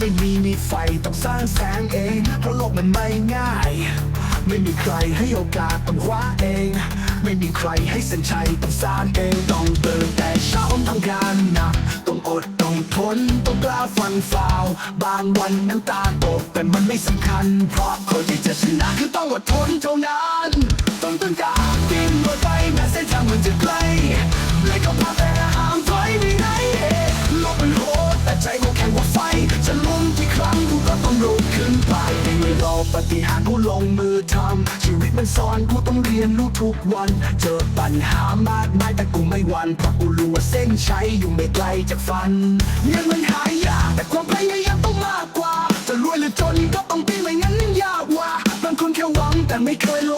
ไม่มีมีไฟต้องสร้างแสงเอง เพราะโลกมันไม่ง่าย ไม่มีใครให้โอกาสต้องคว้าเอง ไม่มีใครให้เส้นชัยต้องสร้างเองต้องเดินแต่เช้าต้องทำงานหนักต้องอดต้องทนต้องกล้าฟันฝ่าว บางวันน้ำตาตกแต่มันไม่สำคัญ เพราะคนที่จะชนะคือต้องอดทนเท่านั้น ต้องตื่นกาดิ้นรนไปแม้เส้นทางมันจะไกลเลยก็พาแต่ ปฏิหารกูลงมือทำชีวิตมันสอนกูต้องเรียนรู้ทุกวัน เจอปัญหามากมายแต่กูไม่หวั่นเพราะกูรู้ว่าเส้นชัยอยู่ไม่ไกลจากฝันเงินมันหายากแต่ความพยายามต้องมากกว่า จะรวยหรือจนก็ต้องตีไม่งั้นมังยากว่าบางคนแค่หวังแต่ไม่เคยลงมือ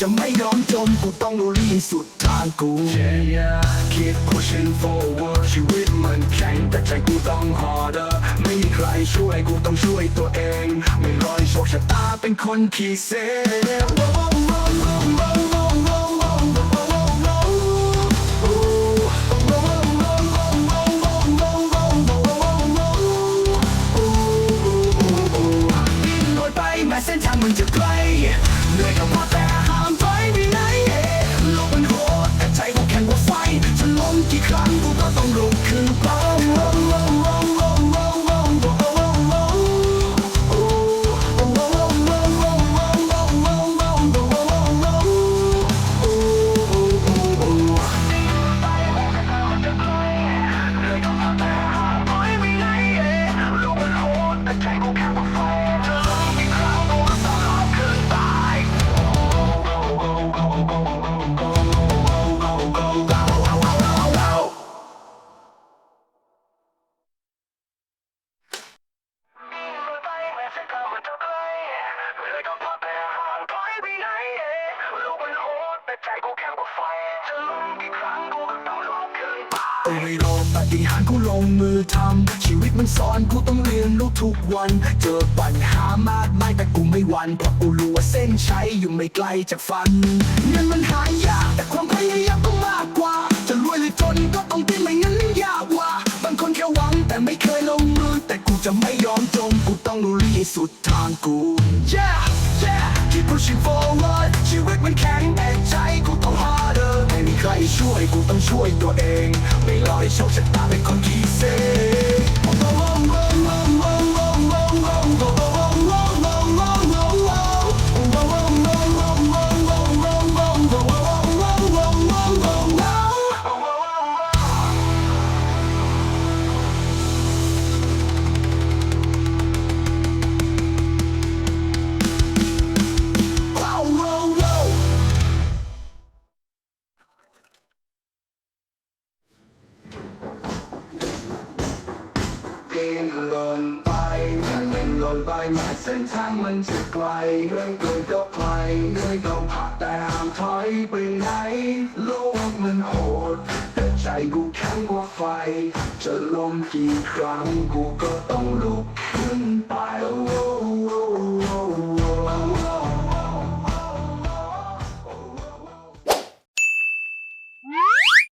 จะไม่ยอมจนกูต้องลุยสุดทางกู yeah, yeah. Keep pushing forward ชีวิตมันแข็งแต่ใจกูต้อง harder ไม่มีใครช่วยกูต้องช่วยตัวเอง ไม่รอยโชคชะตาเป็นคนขี่เซลอยไปแม้เส้นทางมันจะไกลเหนื่อยก็พอแต่ห้า ไม่รอปฏิหารกูลงมือทำชีวิตมันสอนกูต้องเรียนรู้ทุกวัน เจอปัญหามากมายแต่กูไม่หวั่นเพราะกูรู้ว่าเส้นชัยอยู่ไม่ไกลจากฝันเงินมันหายากแต่ความพยายามต้องมากกว่า จะรวยหรือจนก็ต้องดิ้นไม่งั้นยากว่าบางคนแค่หวังแต่ไม่เคยลงมือแต่กูจะไม่ สุดทางกู yeah yeah keep pushing forward ชีวิตมันแข็งแต่ใจกูต้อง harder ไม่มีใครช่วยกูต้องช่วยตัวเอง ไม่รอให้โชคชะตาเป็นคนที่เซเดิ นลงไปมันเป็นลงไปแม้เส้นทางมันจะไกลเรื่องเกินก็ไปเรื่องต้องผ่าแต่ห้ามถอยไปไหนโลกมันโหดแต่ใจกูแข็งกว่าไฟ จะล้มกี่ครั้งกูก็ต้องลุกขึ้นไป